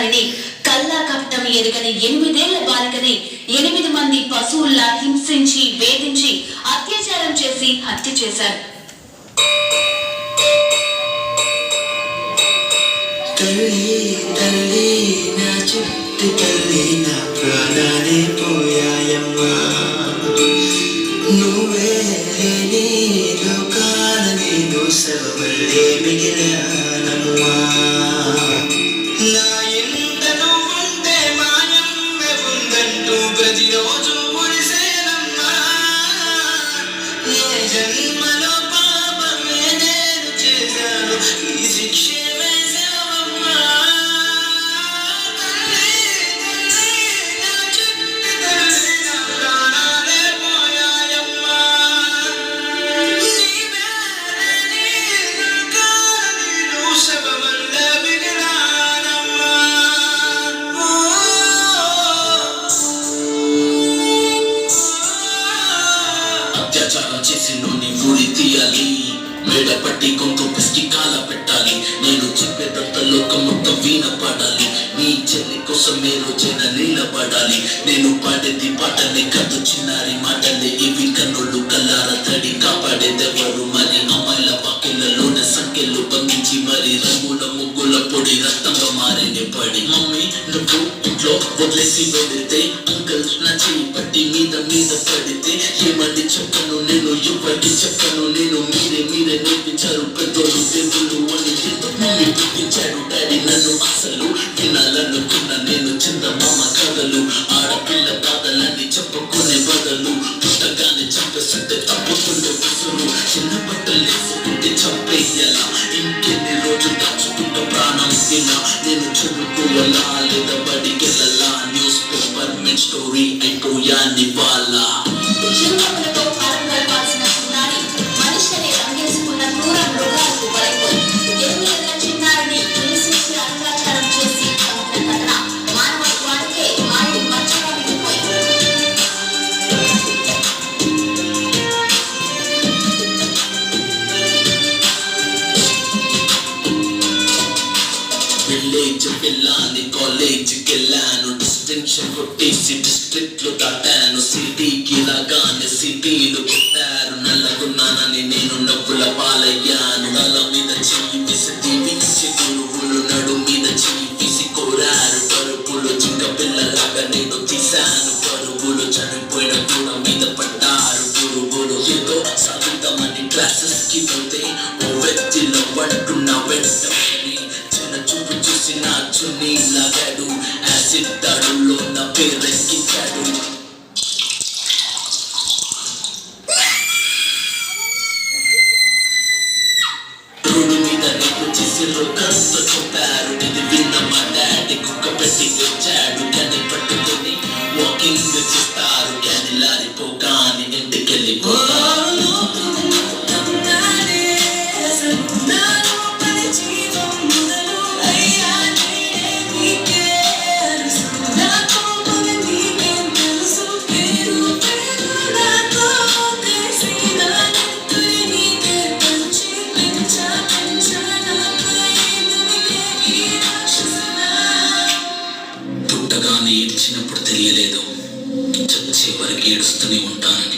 తెలియని చిన్నారిని కల్లా కపటం ఎరుగని ఎనిమిదేళ్ళ బాలికని ఎనిమిది మంది పశువుల్లా హింసించి వేధించి అత్యాచారం చేసి హత్య చేశారు. తల్లి తల్లి నా చుట్టు తల్లి నా ప్రాణాలే పోయాయమ్మా. నువ్వే నీ లోకాల నేను మిగిలానమ్మా Medina. లోకం మొత్తం వీణ పాడాలి నీ చెల్లి కోసం మీరు జన నిలబడాలి నేను పాడేది పాటనే కథ చిన్నారి మాటలే. ఇవి కన్నుళ్ళు కల్లార తడి కాపాడేదెవరు? మరి అమ్మాయిల పాకెళ్ళలోనే సంఖ్యలు బంధించి మరి రంగుల ముగ్గుల పొడి రక్తంగా మారేనే పడి. మమ్మీ నువ్వు ఇంట్లో వదిలేసి వెళితే అంకల్ నా చేయి పట్టి మీద మీద పడితే ఏమని చెప్పను నేను ఎవరికి చెప్పను అసలు వినాలనుకున్న నేను చందమామ కథలు. ఆడపిల్ల బాధలన్నీ చెప్పుకునే బదులు పుట్టగానే చంపేస్తుంటే తప్పుతుండే విసురు చిన్న బట్టలు వేసుకుంటే చంపేయాలా ఇంకెన్ని రోజులు దాచుకుంటూ ప్రాణం తినా నేను చదువుకోవాలా లేదా బడికెళ్ళాలా? న్యూస్ పేపర్ మెన్ స్టోరీ అయిపోయాని వాళ్ళ డిస్టింక్షన్ కొట్టేసి డిస్ట్రిక్ట్లో దాటాను. సిటీకి రాగానే సిటీలు కొట్టారు. నల్లగున్నానని నేను నవ్వుల పాలయ్యాను. తల మీద చెయ్యి వేసి వీసి గురువులు నడు మీద చెయ్యి వేసి కోరారు. పరుపులు చిన్న పిల్లలాగా నేను తీశాను. పరుపులు చనిపోయిన కూడా మీద పడ్డారు. గురువులు ఏదో సాగుతామని క్లాసెస్కి వెళ్తే ఓ వ్యక్తిలో పట్టున్న వెంట వచ్చాడు క్యాని పట్టుకొని వాకింగ్ చేస్తారు కానీ ఏడ్చినప్పుడు తెలియలేదు. చచ్చే వరకు ఏడుస్తూనే ఉంటానని.